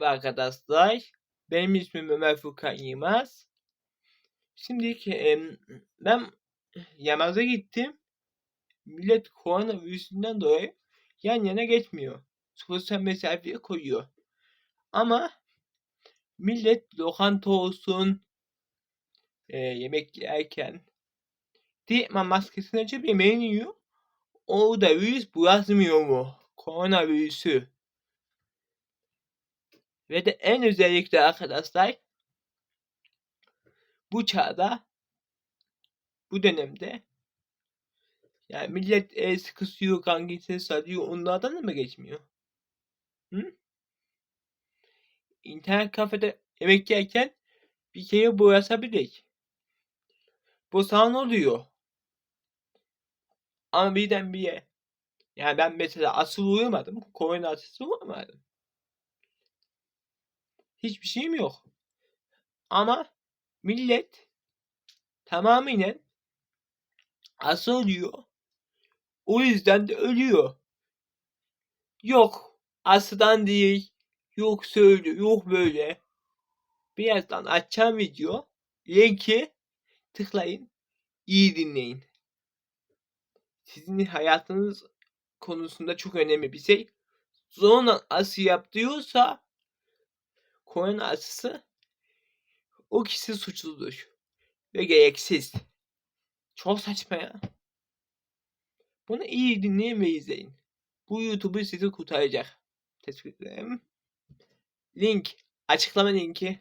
Merhaba arkadaşlar. Benim ismim Ömer Furkan Yılmaz. Şimdi ben Yamaz'a gittim. Millet koronavirüsünden dolayı yan yana geçmiyor. Sosyal mesafeyi koyuyor. Ama millet lokanta olsun e, yemek yerken direktman maskesini açıp yemeğini yiyor. Orada virüs bulaşmıyor mu? Koronavirüsü. Ve de en özellikle arkadaşlar bu çağda bu dönemde yani millet el sıkışıyor, kangisini sarıyor onlardan da mı geçmiyor? Hı? İnternet kafede yemek yerken bir kere bulaşabilir. Bu sana oluyor? Ama birdenbire yani ben mesela asıl uyumadım. Korona asıl uyumadım. Hiçbir şeyim yok. Ama millet tamamen asıl oluyor. O yüzden de ölüyor. Yok asıdan değil. Yok söyle, yok böyle. Birazdan açacağım video. Linki tıklayın. iyi dinleyin. Sizin hayatınız konusunda çok önemli bir şey. Sonra ası yap diyorsa korona asısı o kişi suçludur. Ve gereksiz. Çok saçma ya. Bunu iyi dinleyin ve izleyin. Bu YouTube'u sizi kurtaracak. Teşekkür ederim. Link. Açıklama linki.